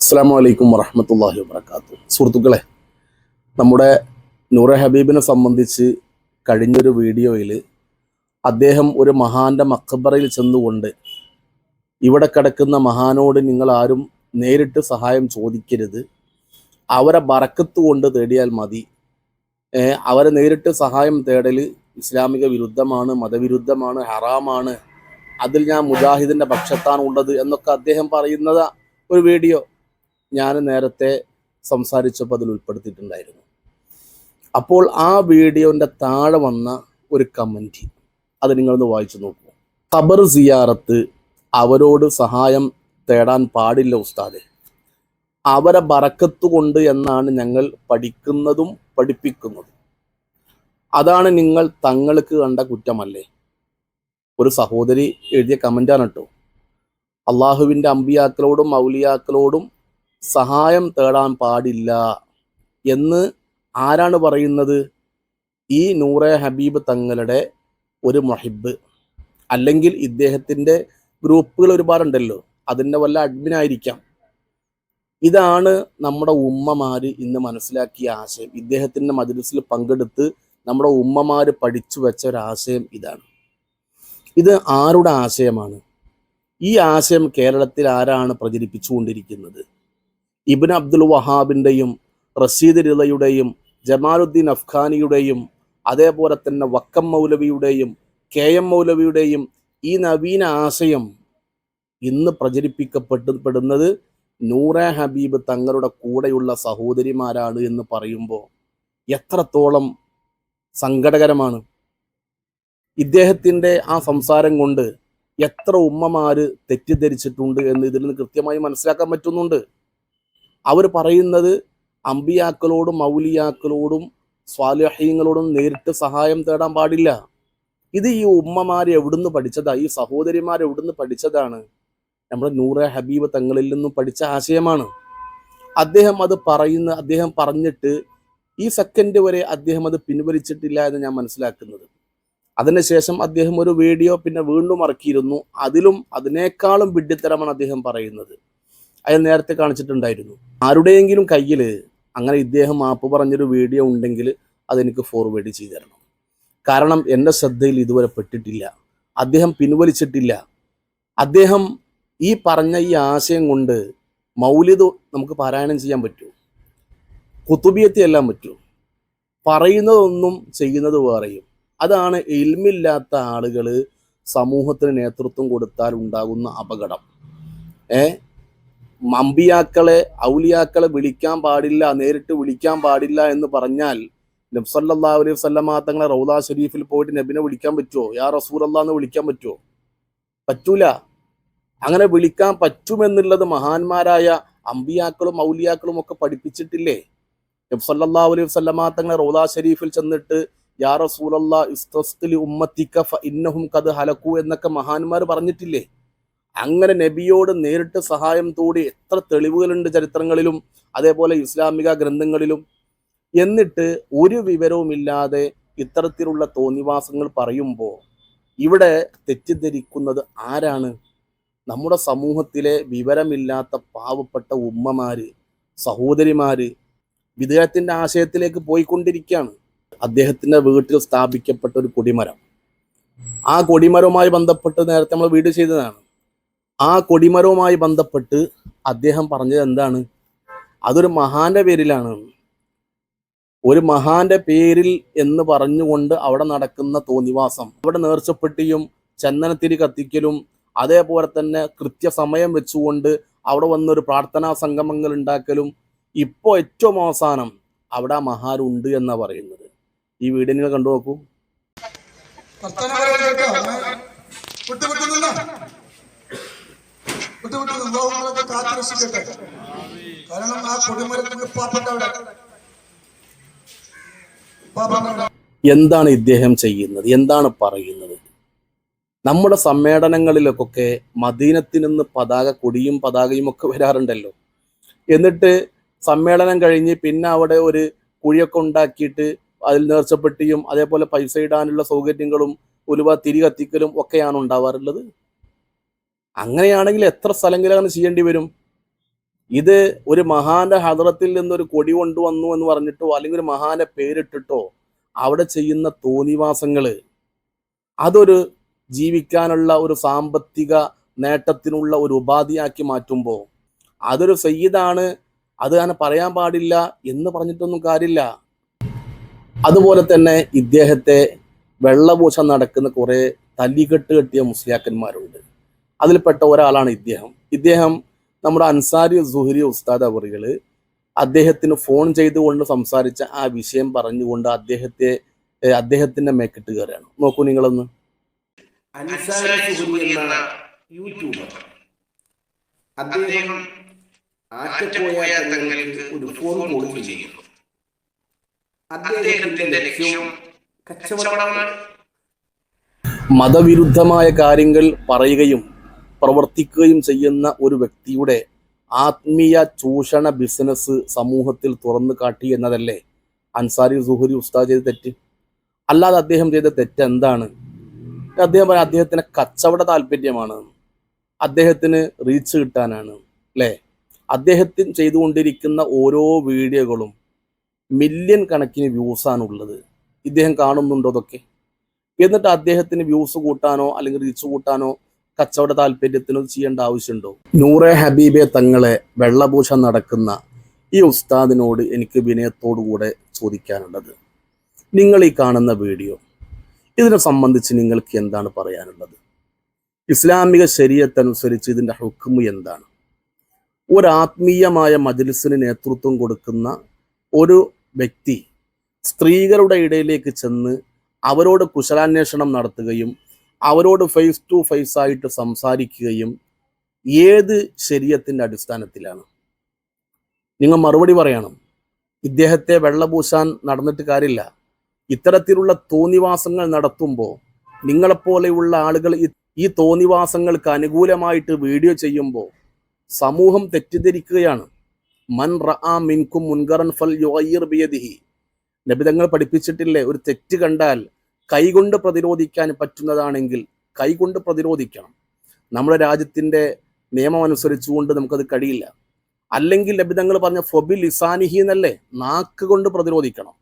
അസ്സാം വലൈക്കും വറഹമത്തല്ലാഹി വാത്തു സുഹൃത്തുക്കളെ നമ്മുടെ നൂറെ ഹബീബിനെ സംബന്ധിച്ച് കഴിഞ്ഞൊരു വീഡിയോയിൽ അദ്ദേഹം ഒരു മഹാന്റെ മക്കബറയിൽ ചെന്നുകൊണ്ട് ഇവിടെ കിടക്കുന്ന മഹാനോട് നിങ്ങൾ ആരും നേരിട്ട് സഹായം ചോദിക്കരുത്. അവരെ ബറക്കത്ത് കൊണ്ട് തേടിയാൽ മതി. അവരെ നേരിട്ട് സഹായം തേടൽ ഇസ്ലാമിക വിരുദ്ധമാണ് മതവിരുദ്ധമാണ് ഹറാമാണ്. അതിൽ ഞാൻ മുജാഹിദിന്റെ പക്ഷത്താണ് ഉള്ളത് എന്നൊക്കെ അദ്ദേഹം പറയുന്നത് ഒരു വീഡിയോ. ഞാൻ നേരത്തെ സംസാരിച്ചപ്പോൾ അതിൽ ഉൾപ്പെടുത്തിയിട്ടുണ്ടായിരുന്നു. അപ്പോൾ ആ വീഡിയോന്റെ താഴെ വന്ന ഒരു കമന്റ് അത് നിങ്ങളൊന്ന് വായിച്ചു നോക്കൂ. ഖബർ സിയാറത്ത് അവരോട് സഹായം തേടാൻ പാടില്ല ഉസ്താദ്. അവരെ ബറക്കത്ത് കൊണ്ട് എന്നാണ് ഞങ്ങൾ പഠിക്കുന്നതും പഠിപ്പിക്കുന്നതും. അതാണ് നിങ്ങൾ തങ്ങൾക്ക് കണ്ട കുറ്റമല്ലേ? ഒരു സഹോദരി എഴുതിയ കമന്റാണ് കേട്ടോ. അള്ളാഹുവിന്റെ അമ്പിയാക്കളോടും മൗലിയാക്കളോടും സഹായം തേടാൻ പാടില്ല എന്ന് ആരാണ് പറയുന്നത്? ഈ നൂറെ ഹബീബ് തങ്ങളുടെ ഒരു മൊഹിബ്. അല്ലെങ്കിൽ ഇദ്ദേഹത്തിന്റെ ഗ്രൂപ്പുകൾ ഒരുപാടുണ്ടല്ലോ. അതിന്റെ വല്ല അഡ്മിൻ ആയിരിക്കാം. ഇതാണ് നമ്മുടെ ഉമ്മമാർ ഇന്ന് മനസ്സിലാക്കിയ ആശയം. ഇദ്ദേഹത്തിന്റെ മജ്ലിസിൽ പങ്കെടുത്ത് നമ്മുടെ ഉമ്മമാർ പഠിച്ചു വെച്ച ഒരാശയം ഇതാണ്. ഇത് ആരുടെ ആശയമാണ്? ഈ ആശയം കേരളത്തിൽ ആരാണ് പ്രചരിപ്പിച്ചുകൊണ്ടിരിക്കുന്നത്? ഇബിൻ അബ്ദുൽ വഹാബിന്റെയും റസീദ് റിളയുടെയും ജമാലുദ്ദീൻ അഫ്ഖാനിയുടെയും അതേപോലെ തന്നെ വക്കം മൗലവിയുടെയും കെ എം മൗലവിയുടെയും ഈ നവീന ആശയം ഇന്ന് പ്രചരിപ്പിക്കപ്പെട്ടപ്പെടുന്നത് നൂറെ ഹബീബ് തങ്ങളുടെ കൂടെയുള്ള സഹോദരിമാരാണ് എന്ന് പറയുമ്പോൾ എത്രത്തോളം സങ്കടകരമാണ്. ഇദ്ദേഹത്തിന്റെ ആ സംസാരം കൊണ്ട് എത്ര ഉമ്മമാര് തെറ്റിദ്ധരിച്ചിട്ടുണ്ട് എന്ന് ഇതിൽ നിന്ന് കൃത്യമായി മനസ്സിലാക്കാൻ പറ്റുന്നുണ്ട്. അവർ പറയുന്നത് അമ്പിയാക്കളോടും മൗലിയാക്കളോടും സ്വാലഹീങ്ങളോടും നേരിട്ട് സഹായം തേടാൻ പാടില്ല. ഇത് ഈ ഉമ്മമാർ എവിടുന്ന് പഠിച്ചതാ? ഈ സഹോദരിമാർ എവിടുന്ന് പഠിച്ചതാണ്? നമ്മുടെ നൂറെ ഹബീബ് തങ്ങളിൽ നിന്നും പഠിച്ച ആശയമാണ്. അദ്ദേഹം അത് പറയുന്ന അദ്ദേഹം പറഞ്ഞിട്ട് ഈ സെക്കൻഡ് വരെ അദ്ദേഹം അത് പിൻവലിച്ചിട്ടില്ല എന്ന് ഞാൻ മനസ്സിലാക്കുന്നത്. അതിനുശേഷം അദ്ദേഹം ഒരു വീഡിയോ പിന്നെ വീണ്ടും ഇറക്കിയിരുന്നു. അതിലും അതിനേക്കാളും വിഡ്ഢിത്തരമാണ് അദ്ദേഹം പറയുന്നത്. അത് നേരത്തെ കാണിച്ചിട്ടുണ്ടായിരുന്നു. ആരുടെയെങ്കിലും കയ്യിൽ അങ്ങനെ ഇദ്ദേഹം മാപ്പ് പറഞ്ഞൊരു വീഡിയോ ഉണ്ടെങ്കിൽ അതെനിക്ക് ഫോർവേഡ് ചെയ്തു തരണം കാരണം എന്റെ ശ്രദ്ധയിൽ ഇതുവരെ പെട്ടിട്ടില്ല. അദ്ദേഹം പിൻവലിച്ചിട്ടില്ല. അദ്ദേഹം ഈ പറഞ്ഞ ഈ ആശയം കൊണ്ട് മൗലിദ് നമുക്ക് പാരായണം ചെയ്യാൻ പറ്റൂ. കുത്തുബിയത്തി എല്ലാം പറ്റൂ. പറയുന്നതൊന്നും ചെയ്യുന്നത് വേറെയും. അതാണ് ഇൽമില്ലാത്ത ആളുകൾ സമൂഹത്തിന് നേതൃത്വം കൊടുത്താൽ ഉണ്ടാകുന്ന അപകടം. ഏ? അമ്പിയാക്കളെ ഔലിയാക്കളെ വിളിക്കാൻ പാടില്ല നേരിട്ട് വിളിക്കാൻ പാടില്ല എന്ന് പറഞ്ഞാൽ നബ്സല്ലാ അലൈഹി വസല്ലമ തങ്ങളെ റൗദ ഷെരീഫിൽ പോയിട്ട് നബിനെ വിളിക്കാൻ പറ്റുമോ യാ റസൂർ എന്ന് വിളിക്കാൻ പറ്റുമോ പറ്റൂല. അങ്ങനെ വിളിക്കാൻ പറ്റുമെന്നുള്ളത് മഹാന്മാരായ അമ്പിയാക്കളും ഔലിയാക്കളും ഒക്കെ പഠിപ്പിച്ചിട്ടില്ലേ? നബ്സല്ലാ അലൈഹി വസല്ലമ തങ്ങളെ റൗദ ഷെരീഫിൽ ചെന്നിട്ട് യാ റസൂലല്ലാ ഇസ്തസ്തിലി ഉമ്മത്തിക്ക ഇന്നഹും കത് ഹലക്കു എന്നൊക്കെ മഹാന്മാർ പറഞ്ഞിട്ടില്ലേ? അങ്ങനെ നബിയോട് നേരിട്ട് സഹായം തൂടി എത്ര തെളിവുകളുണ്ട് ചരിത്രങ്ങളിലും അതേപോലെ ഇസ്ലാമിക ഗ്രന്ഥങ്ങളിലും. എന്നിട്ട് ഒരു വിവരവുമില്ലാതെ ഇത്തരത്തിലുള്ള തോന്നിവാസങ്ങൾ പറയുമ്പോൾ ഇവിടെ തെറ്റിദ്ധരിക്കുന്നത് ആരാണ്? നമ്മുടെ സമൂഹത്തിലെ വിവരമില്ലാത്ത പാവപ്പെട്ട ഉമ്മമാര് സഹോദരിമാര് വിദേഹത്തിന്റെ ആശയത്തിലേക്ക് പോയിക്കൊണ്ടിരിക്കുകയാണ്. അദ്ദേഹത്തിന്റെ വീട്ടിൽ സ്ഥാപിക്കപ്പെട്ട ഒരു കൊടിമരം. ആ കൊടിമരവുമായി ബന്ധപ്പെട്ട് നേരത്തെ നമ്മൾ വീട് ചെയ്തതാണ്. ആ കൊടിമരവുമായി ബന്ധപ്പെട്ട് അദ്ദേഹം പറഞ്ഞത് എന്താണ്? അതൊരു മഹാന്റെ പേരിലാണ്. ഒരു മഹാന്റെ പേരിൽ എന്ന് പറഞ്ഞുകൊണ്ട് അവിടെ നടക്കുന്ന തോന്നിവാസം അവിടെ നേർച്ചപ്പെട്ടിയും ചന്ദനത്തിരി കത്തിക്കലും അതേപോലെ തന്നെ കൃത്യസമയം വെച്ചുകൊണ്ട് അവിടെ വന്നൊരു പ്രാർത്ഥനാ സംഗമങ്ങൾ ഉണ്ടാക്കലും ഇപ്പോൾ ഏറ്റവും അവസാനം അവിടെ മഹാരുണ്ട് എന്നാണ് പറയുന്നത്. ഈ നിങ്ങൾ കണ്ടു നോക്കൂ. വിട്ട് വിട്ട് നിന്നോ. നിങ്ങളൊക്കെ കാത്തു രക്ഷിക്കട്ടെ കാരണം ആ കൊടിമരത്തിന്റെ പാപ്പുണ്ട് അവിടെ. എന്താണ് ഇദ്ദേഹം ചെയ്യുന്നത്? എന്താണ് പറയുന്നത്? നമ്മുടെ സമ്മേളനങ്ങളിലൊക്കെ മദീനത്തിൽ നിന്ന് പതാക കൊടിയും പതാകയും ഒക്കെ വരാറുണ്ടല്ലോ. എന്നിട്ട് സമ്മേളനം കഴിഞ്ഞ് പിന്നെ അവിടെ ഒരു കുഴിയൊക്കെ ഉണ്ടാക്കിയിട്ട് അതിൽ നേർച്ചപ്പെട്ടിയും അതേപോലെ പൈസ ഇടാനുള്ള സൗകര്യങ്ങളും ഉലുവ തിരി കത്തിക്കലും ഒക്കെയാണ് ഉണ്ടാവാറുള്ളത്. അങ്ങനെയാണെങ്കിൽ എത്ര സ്ഥലങ്ങളിലാണ് ചെയ്യേണ്ടി വരും? ഇത് ഒരു മഹാന്റെ ഹദ്രത്തിൽ നിന്നൊരു കൊടി കൊണ്ടുവന്നു എന്ന് പറഞ്ഞിട്ടോ അല്ലെങ്കിൽ ഒരു മഹാന്റെ പേരിട്ടിട്ടോ അവിടെ ചെയ്യുന്ന തോന്നിവാസങ്ങൾ അതൊരു ജീവിക്കാനുള്ള ഒരു സാമ്പത്തിക നേട്ടത്തിനുള്ള ഒരു ഉപാധിയാക്കി മാറ്റുമ്പോൾ അതൊരു സയ്യിദാണ് അത് അങ്ങനെ പറയാൻ പാടില്ല എന്ന് പറഞ്ഞിട്ടൊന്നും കാര്യമില്ല. അതുപോലെ തന്നെ ഇദ്ദേഹത്തെ വെള്ളപൂശ നടക്കുന്ന കുറെ തല്ലിക്കെട്ട് കെട്ടിയ മുസ്ലിയാക്കന്മാരുണ്ട്. അതിൽപ്പെട്ട ഒരാളാണ് ഇദ്ദേഹം. ഇദ്ദേഹം നമ്മുടെ അൻസാരി സുഹരി ഉസ്താദ് അവറികൾ അദ്ദേഹത്തിന് ഫോൺ ചെയ്തുകൊണ്ട് സംസാരിച്ച ആ വിഷയം പറഞ്ഞുകൊണ്ട് അദ്ദേഹത്തെ അദ്ദേഹത്തിന്റെ മേക്കിട്ട് കയറുകയാണ് നോക്കൂ നിങ്ങളൊന്ന്. അൻസാരി സുഹരി എന്ന യൂട്യൂബർ. അദ്ദേഹം ആറ്റപ്പോയ തങ്ങൾക്ക് ഒരു ഫോൺ കോൾ ചെയ്യുന്നു. അദ്ദേഹത്തിന്റെ ലക്ഷ്യം കച്ചവടമാണ്. മതവിരുദ്ധമായ കാര്യങ്ങൾ പറയുകയും പ്രവർത്തിക്കുകയും ചെയ്യുന്ന ഒരു വ്യക്തിയുടെ ആത്മീയ ചൂഷണ ബിസിനസ് സമൂഹത്തിൽ തുറന്നു കാട്ടി എന്നതല്ലേ? അൻസാരി സുഹരി ഉസ്താദ് ചെയ്ത തെറ്റ്. അല്ലാതെ അദ്ദേഹം ചെയ്ത തെറ്റ് എന്താണ്? അദ്ദേഹം പറഞ്ഞ അദ്ദേഹത്തിന് കച്ചവട താല്പര്യമാണ്. അദ്ദേഹത്തിന് റീച്ച് കിട്ടാനാണ്. അല്ലേ? അദ്ദേഹത്തിന് ചെയ്തുകൊണ്ടിരിക്കുന്ന ഓരോ വീഡിയോകളും മില്യൺ കണക്കിന് വ്യൂസാണുള്ളത് ഇദ്ദേഹം കാണുന്നുണ്ടോ അതൊക്കെ എന്നിട്ട് അദ്ദേഹത്തിന് വ്യൂസ് കൂട്ടാനോ അല്ലെങ്കിൽ റീച്ച് കൂട്ടാനോ കച്ചവട താല്പര്യത്തിനും ചെയ്യേണ്ട ആവശ്യമുണ്ടോ? നൂറെ ഹബീബെ തങ്ങളെ വെള്ളപൂശ നടക്കുന്ന ഈ ഉസ്താദിനോട് എനിക്ക് വിനയത്തോടു കൂടെ ചോദിക്കാനുള്ളത്. നിങ്ങൾ ഈ കാണുന്ന വീഡിയോ ഇതിനെ സംബന്ധിച്ച് നിങ്ങൾക്ക് എന്താണ് പറയാനുള്ളത്? ഇസ്ലാമിക ശരീരത്തനുസരിച്ച് ഇതിന്റെ ഹുക്കുമ് എന്താണ്? ഒരു ആത്മീയമായ നേതൃത്വം കൊടുക്കുന്ന ഒരു വ്യക്തി സ്ത്രീകളുടെ ഇടയിലേക്ക് ചെന്ന് അവരോട് കുശലാന്വേഷണം നടത്തുകയും അവരോട് ഫേസ് ടു ഫേസ് ആയിട്ട് സംസാരിക്കുകയും ഏത് ശരീരത്തിന്റെ അടിസ്ഥാനത്തിലാണ്? നിങ്ങൾ മറുപടി പറയണം. ഇദ്ദേഹത്തെ വെള്ളപൂശാൻ നടന്നിട്ട് കാര്യമില്ല. ഇത്തരത്തിലുള്ള തോന്നിവാസങ്ങൾ നടത്തുമ്പോൾ നിങ്ങളെപ്പോലെയുള്ള ആളുകൾ ഈ- തോന്നിവാസങ്ങൾക്ക് അനുകൂലമായിട്ട് വീഡിയോ ചെയ്യുമ്പോൾ സമൂഹം തെറ്റിദ്ധരിക്കുകയാണ്. മൻ റആ മിൻകും മുൻകറൻ ഫൽ യുഗയ്യിർ ബിയദിഹി. നബിതങ്ങൾ പഠിപ്പിച്ചിട്ടില്ലേ? ഒരു തെറ്റ് കണ്ടാൽ കൈകൊണ്ട് പ്രതിരോധിക്കാൻ പറ്റുന്നതാണെങ്കിൽ കൈകൊണ്ട് പ്രതിരോധിക്കണം. നമ്മുടെ രാജ്യത്തിന്റെ നിയമം അനുസരിച്ചുകൊണ്ട് നമുക്കത് കഴിയില്ല. അല്ലെങ്കിൽ ലഭിതങ്ങൾ പറഞ്ഞ ഫൊബി ലിസാനിഹി എന്നല്ലേ? നാക്ക് കൊണ്ട് പ്രതിരോധിക്കണം.